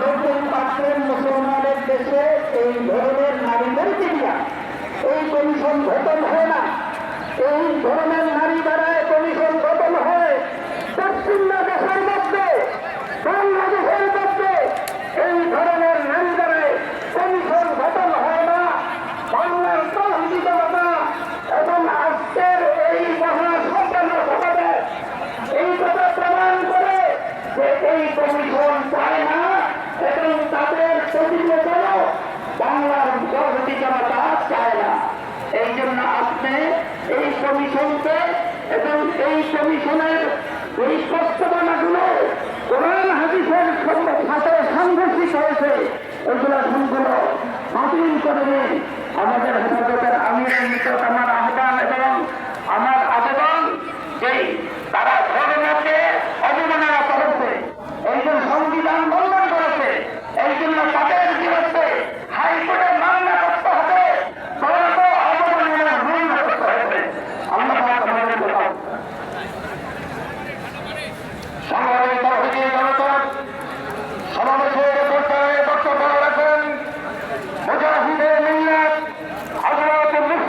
নতুন পাত্রের মুসলমানের দেশে এই ধরনের নারীদের নিয়ে এই কমিশন গঠন হয় না। এই ধরনের নারী দ্বারায় কমিশন গঠন হয় পশ্চিম দেশের মধ্যে বাংলাদেশের মধ্যে এই ধরনের নারী দ্বারায় কমিশন গঠন হয় না বাংলার তহবিল জনতা এবং আজকের এই মহাসম্পন্ন সভাতে এই কথা প্রমাণ করে যে এই কমিশন চায় না, এবং তাদের প্রতিবেদন বাংলার সভাপতি জনতা চায় না। এই জন্য আপনি এই কমিশনকে এবং এই কমিশনের এই প্রস্তাবনাগুলো কোরআন হাদিসের সাথে সাংঘর্ষিক হয়েছে। এগুলো সম্পূর্ণ বাতিল করে দিন।